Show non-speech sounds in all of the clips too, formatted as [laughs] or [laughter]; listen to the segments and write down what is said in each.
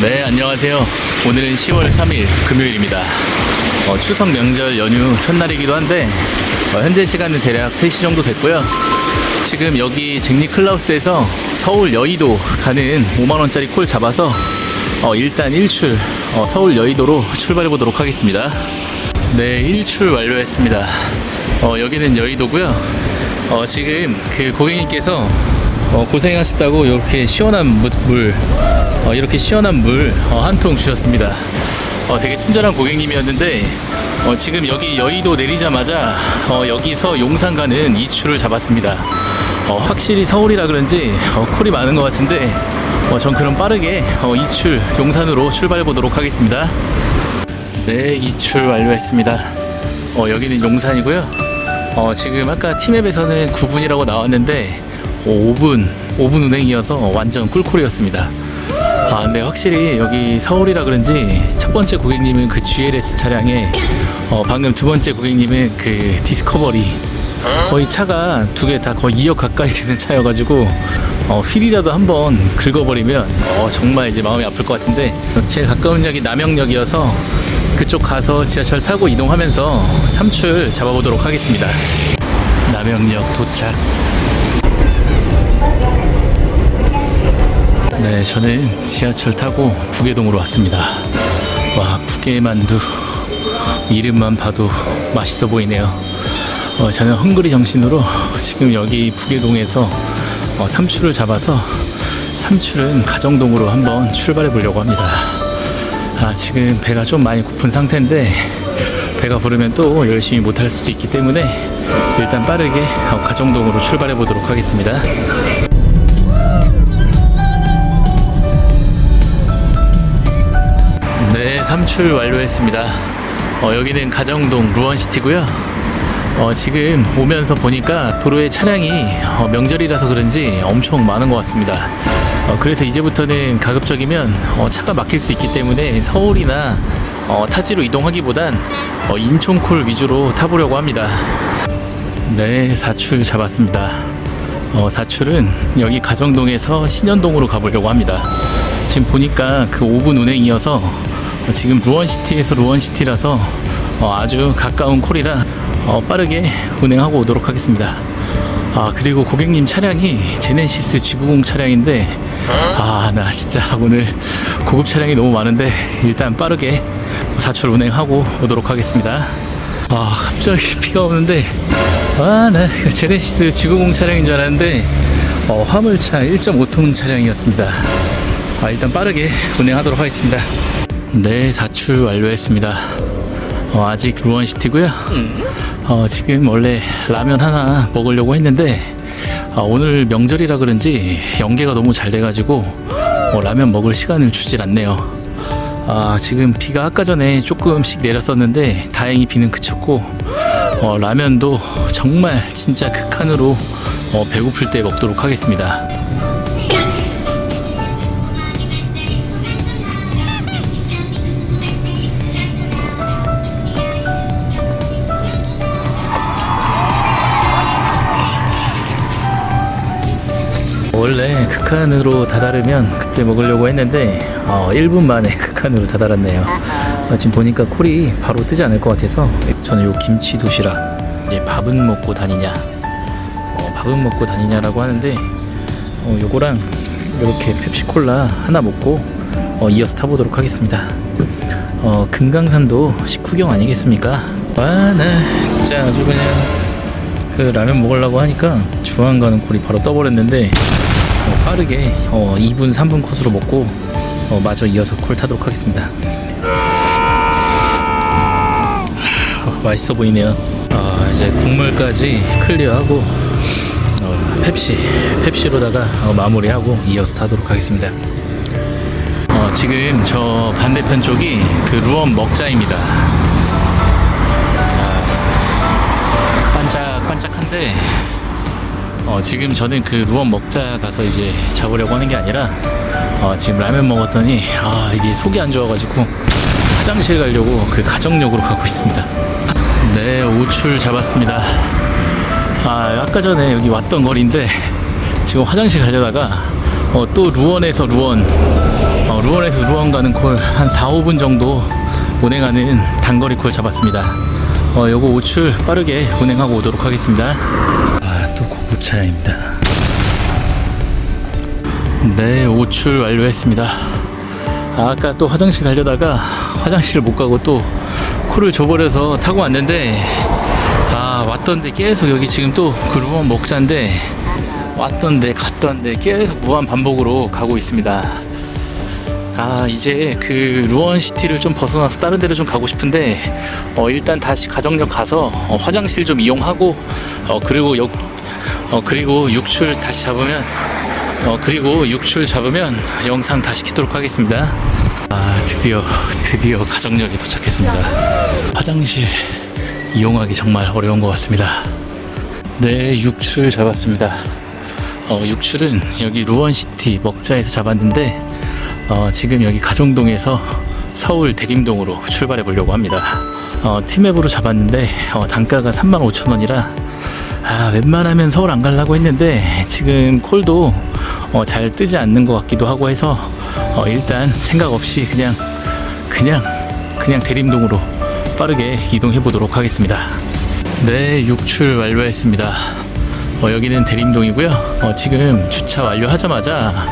네, 안녕하세요. 오늘은 10월 3일 금요일입니다. 어, 추석 명절 연휴 첫날이기도 한데 어, 현재 시간은 대략 3시 정도 됐고요. 지금 여기 잭리 클라우스에서 서울 여의도 가는 5만원짜리 콜 잡아서 어, 일단 일출 어, 서울 여의도로 출발해 보도록 하겠습니다. 네, 일출 완료했습니다. 어, 여기는 여의도고요. 어, 지금 그 고객님께서 어, 고생하셨다고 이렇게 시원한 물, 물 어, 이렇게 시원한 물 한 통 주셨습니다. 어, 되게 친절한 고객님이었는데 어, 지금 여기 여의도 내리자마자 어, 여기서 용산 가는 이출을 잡았습니다. 어, 확실히 서울이라 그런지 어, 콜이 많은 것 같은데 어, 전 그럼 빠르게 어, 이출 용산으로 출발해 보도록 하겠습니다. 네, 이출 완료했습니다. 어, 여기는 용산이고요. 어, 지금 아까 티맵에서는 9분이라고 나왔는데 어, 5분, 5분 운행이어서 완전 꿀콜이었습니다. 아, 근데 확실히 여기 서울이라 그런지 첫 번째 고객님은 그 GLS 차량에 어, 방금 두 번째 고객님은 그 디스커버리 거의 차가 두 개 다 거의 2억 가까이 되는 차여가지고 어, 휠이라도 한번 긁어버리면 어, 정말 이제 마음이 아플 것 같은데 제일 가까운 역이 남영역이어서 그쪽 가서 지하철 타고 이동하면서 삼출 잡아보도록 하겠습니다. 남영역 도착. 네, 저는 지하철 타고 부계동으로 왔습니다. 와, 부계만두. 이름만 봐도 맛있어 보이네요. 어, 저는 헝그리 정신으로 지금 여기 부계동에서 어, 삼출을 잡아서 삼출은 가정동으로 한번 출발해 보려고 합니다. 아, 지금 배가 좀 많이 고픈 상태인데 배가 부르면 또 열심히 못할 수도 있기 때문에 일단 빠르게 어, 가정동으로 출발해 보도록 하겠습니다. 네, 삼출 완료했습니다. 어, 여기는 가정동 루원시티고요. 어, 지금 오면서 보니까 도로에 차량이 어, 명절이라서 그런지 엄청 많은 것 같습니다. 어, 그래서 이제부터는 가급적이면 어, 차가 막힐 수 있기 때문에 서울이나 어, 타지로 이동하기보단 어, 인천콜 위주로 타보려고 합니다. 네, 사출 잡았습니다. 어, 사출은 여기 가정동에서 신현동으로 가보려고 합니다. 지금 보니까 그 5분 운행이어서 어, 지금 루원시티에서 루원시티라서 어, 아주 가까운 콜이라 어, 빠르게 운행하고 오도록 하겠습니다. 아 그리고 고객님 차량이 제네시스 G90 차량인데 아 나 진짜 오늘 고급 차량이 너무 많은데 일단 빠르게 사출 운행하고 오도록 하겠습니다. 아 갑자기 비가 오는데 아나 제네시스 G90 차량인 줄 알았는데 어, 화물차 1.5톤 차량이었습니다. 아, 일단 빠르게 운행하도록 하겠습니다. 네, 사출 완료했습니다. 어, 아직 루원시티고요. 어, 지금 원래 라면 하나 먹으려고 했는데 아, 오늘 명절이라 그런지 연계가 너무 잘 돼가지고 어, 라면 먹을 시간을 주질 않네요. 아, 지금 비가 아까 전에 조금씩 내렸었는데 다행히 비는 그쳤고 어, 라면도 정말 진짜 극한으로 어, 배고플 때 먹도록 하겠습니다. 원래 극한으로 다다르면 그때 먹으려고 했는데 어, 1분 만에 [laughs] 극한으로 다다랐네요. 어, 지금 보니까 콜이 바로 뜨지 않을 것 같아서 저는 요 김치 도시락 이제 밥은 먹고 다니냐 어, 밥은 먹고 다니냐라고 하는데 어, 요거랑 이렇게 펩시콜라 하나 먹고 어, 이어서 타보도록 하겠습니다. 어, 금강산도 식후경 아니겠습니까? 와, 나 진짜 아주 그냥 그 라면 먹으려고 하니까 중앙 가는 콜이 바로 떠버렸는데 어, 빠르게 어, 2분 3분 컷으로 먹고 어, 마저 이어서 콜 타도록 하겠습니다. 어, 맛있어 보이네요. 어, 이제 국물까지 클리어하고 어, 펩시 펩시로다가 어, 마무리하고 이어서 타도록 하겠습니다. 어, 지금 저 반대편 쪽이 그 루원 먹자입니다. 반짝반짝한데 어, 지금 저는 그 루원 먹자 가서 이제 잡으려고 하는 게 아니라 어, 지금 라면 먹었더니 아 이게 속이 안 좋아가지고 화장실 가려고 그 가정역으로 가고 있습니다. 네 우출 잡았습니다. 아 아까 전에 여기 왔던 거리인데 지금 화장실 가려다가 어, 또 루원에서 루원 어, 루원에서 루원 가는 콜 한 4, 5분 정도 운행하는 단거리 콜 잡았습니다. 어, 요거 우출 빠르게 운행하고 오도록 하겠습니다. 아, 또 고급 차량입니다. 네, 오출 완료했습니다. 아, 아까 또 화장실 가려다가 화장실을 못 가고 또 콜을 줘버려서 타고 왔는데 아 왔던데 계속 여기 지금 또 그루원 목자인데 왔던데 갔던데 계속 무한 반복으로 가고 있습니다. 아 이제 그 루원 시티를 좀 벗어나서 다른 데로 좀 가고 싶은데 어 일단 다시 가정역 가서 어, 화장실 좀 이용하고 어 그리고 역 어 그리고 육출 다시 잡으면 어 그리고 육출 잡으면 영상 다시 키도록 하겠습니다. 아 드디어 드디어 가정역에 도착했습니다. 화장실 이용하기 정말 어려운 것 같습니다. 네 육출 잡았습니다. 어, 육출은 여기 루원시티 먹자에서 잡았는데 어, 지금 여기 가정동에서 서울 대림동으로 출발해 보려고 합니다. 어, 티맵으로 잡았는데 어, 단가가 35,000원이라 아, 웬만하면 서울 안 가려고 했는데 지금 콜도 어, 잘 뜨지 않는 것 같기도 하고 해서 어, 일단 생각 없이 그냥 그냥 그냥 대림동으로 빠르게 이동해 보도록 하겠습니다. 네, 육출 완료했습니다. 어, 여기는 대림동이고요. 어, 지금 주차 완료하자마자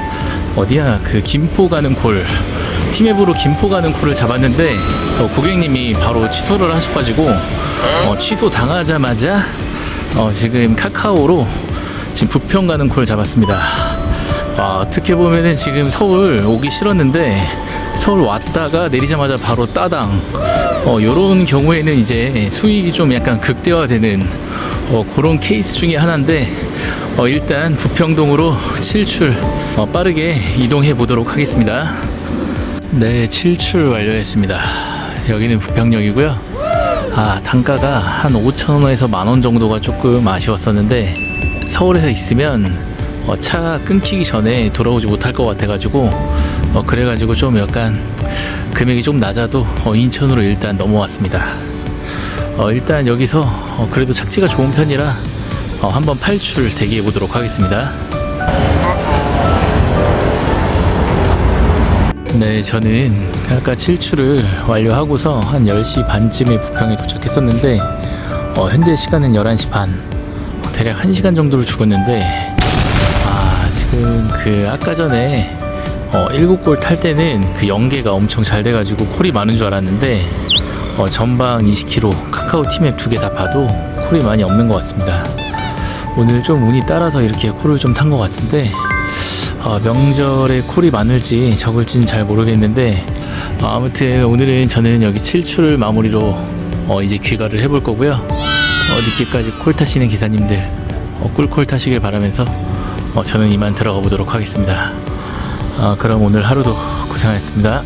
어디야 그 김포 가는 콜 티맵으로 김포 가는 콜을 잡았는데 어, 고객님이 바로 취소를 하셔가지고 어, 취소 당하자마자 어, 지금 카카오로 지금 부평 가는 콜 잡았습니다. 아, 어떻게 보면은 지금 서울 오기 싫었는데 서울 왔다가 내리자마자 바로 따당 어, 요런 경우에는 이제 수익이 좀 약간 극대화되는 어, 그런 케이스 중에 하나인데 어, 일단 부평동으로 7출 어, 빠르게 이동해 보도록 하겠습니다. 네, 7출 완료했습니다. 여기는 부평역이고요. 아, 단가가 한 5,000원에서 만원 정도가 조금 아쉬웠었는데 서울에서 있으면 어, 차 끊기기 전에 돌아오지 못할 것 같아가지고 어, 그래가지고 좀 약간 금액이 좀 낮아도 어, 인천으로 일단 넘어왔습니다. 어, 일단 여기서 어, 그래도 착지가 좋은 편이라 어, 한번 팔출 대기해 보도록 하겠습니다. 네, 저는 아까 7출을 완료하고서 한 10시 반쯤에 부평에 도착했었는데 어, 현재 시간은 11시 반. 어, 대략 1시간 정도를 죽었는데 아 지금 그 아까 전에 어, 7골 탈 때는 그 연계가 엄청 잘 돼가지고 콜이 많은 줄 알았는데 어, 전방 20km 카카오 티맵 두개 다 봐도 콜이 많이 없는 것 같습니다. 오늘 좀 운이 따라서 이렇게 콜을 좀 탄 것 같은데 어, 명절에 콜이 많을지 적을지는 잘 모르겠는데 어, 아무튼 오늘은 저는 여기 7출을 마무리로 어, 이제 귀가를 해볼 거고요. 어, 늦게까지 콜 타시는 기사님들 어, 꿀콜 타시길 바라면서 어, 저는 이만 들어가 보도록 하겠습니다. 어, 그럼 오늘 하루도 고생하셨습니다